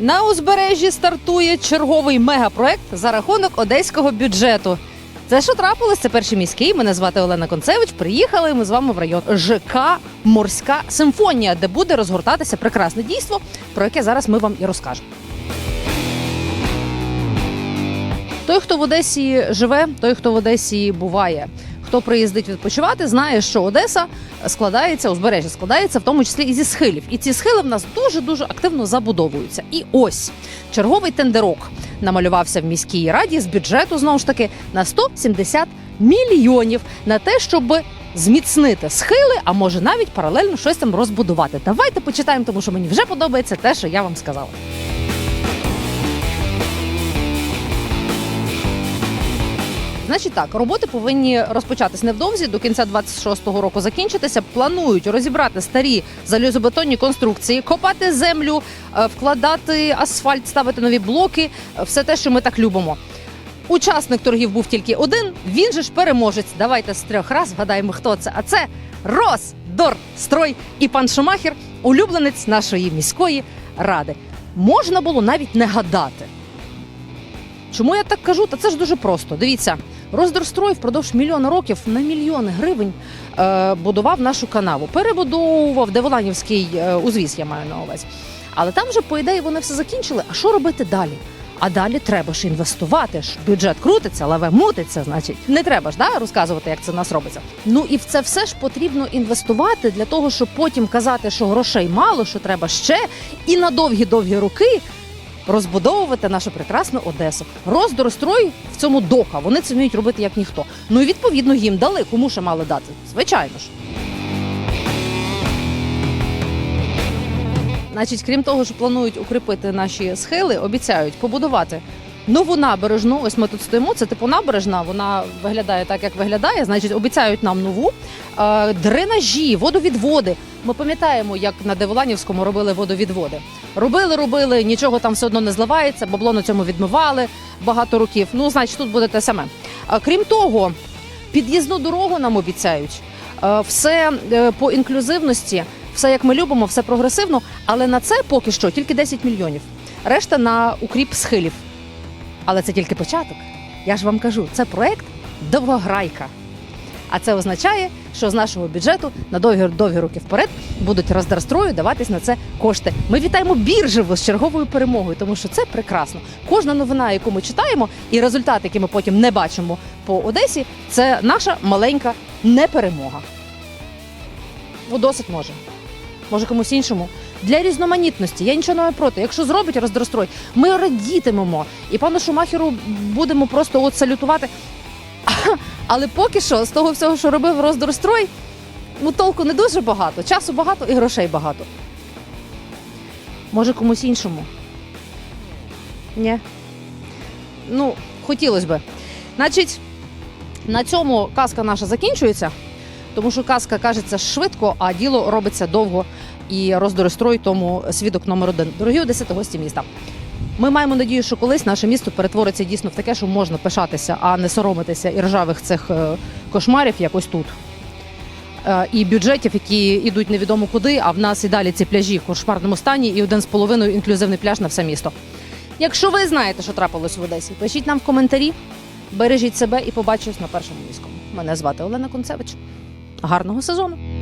На узбережжі стартує черговий мегапроект за рахунок одеського бюджету. Це що трапилось? Це перший міський. Мене звати Олена Концевич. Приїхали ми з вами в район ЖК Морська симфонія, де буде розгортатися прекрасне дійство, про яке зараз ми вам і розкажемо. Той, хто в Одесі живе, той, хто в Одесі буває, хто приїздить відпочивати, знає, що Одеса складається, узбережжя складається в тому числі і зі схилів. І ці схили в нас дуже дуже активно забудовуються. І ось черговий тендерок намалювався в міській раді з бюджету знову ж таки на 170 мільйонів на те, щоб зміцнити схили, а може навіть паралельно щось там розбудувати. Давайте почитаємо, тому що мені вже подобається те, що я вам сказала. Значить так, роботи повинні розпочатись невдовзі до кінця 26-го року закінчитися. Планують розібрати старі залізобетонні конструкції, копати землю, е, вкладати асфальт, ставити нові блоки, е, все те, що ми так любимо. Учасник торгів був тільки один. Він же ж переможець. Давайте з трьох раз вгадаємо, хто це. А це Росдорстрой і пан Шумахер, улюбленець нашої міської ради. Можна було навіть не гадати. Чому я так кажу? Та це ж дуже просто. Дивіться, Роздорстрой впродовж мільйона років на мільйони гривень е, будував нашу канаву, перебудовував Деволанівський е, узвіз, я маю на увазі. Але там же, по ідеї, вони все закінчили. А що робити далі? А далі треба ж інвестувати. ж Бюджет крутиться, лаве мутиться. Значить, не треба ж да, розказувати, як це в нас робиться. Ну і в це все ж потрібно інвестувати для того, щоб потім казати, що грошей мало, що треба ще, і на довгі-довгі роки розбудовувати нашу прекрасну Одесу. Роздорострой в цьому дока. Вони це вміють робити як ніхто. Ну і відповідно їм дали. Кому ще мали дати? Звичайно ж. Значить, крім того, що планують укріпити наші схили, обіцяють побудувати нову набережну. Ось ми тут стоїмо. Це типу набережна. Вона виглядає так, як виглядає. Значить, обіцяють нам нову е, дренажі, водовідводи. Ми пам'ятаємо, як на Деволанівському робили водовідводи. Робили, робили, нічого там все одно не зливається, бабло на цьому відмивали багато років. Ну, значить, тут буде те саме. Крім того, під'їзну дорогу нам обіцяють. Е, Все е, по інклюзивності, все як ми любимо, все прогресивно. Але на це поки що тільки 10 мільйонів. Решта на укріп схилів. Але це тільки початок. Я ж вам кажу, це проект довгограйка. А це означає, що з нашого бюджету на довгі довгі роки вперед будуть роздрастрою даватись на це кошти. Ми вітаємо біржеву з черговою перемогою, тому що це прекрасно. Кожна новина, яку ми читаємо, і результати, які ми потім не бачимо по Одесі, це наша маленька неперемога. Ну, досить може. Може комусь іншому. Для різноманітності я нічого не маю проти. Якщо зробить роздрострой, ми радітимемо. І пану Шумахеру будемо просто от салютувати. Але поки що, з того всього, що робив роздорстрой, ну толку не дуже багато. Часу багато і грошей багато. Може, комусь іншому? Ні. Ну, хотілося би. Значить, на цьому казка наша закінчується, тому що казка кажеться швидко, а діло робиться довго. І роздорострой тому свідок номер один. Дорогі одесити, гості міста. Ми маємо надію, що колись наше місто перетвориться дійсно в таке, що можна пишатися, а не соромитися і ржавих цих е, кошмарів, якось тут. Е, І бюджетів, які йдуть невідомо куди, а в нас і далі ці пляжі в кошмарному стані, і один з половиною інклюзивний пляж на все місто. Якщо ви знаєте, що трапилось в Одесі, пишіть нам в коментарі, бережіть себе і побачимось на першому міському. Мене звати Олена Концевич. Гарного сезону!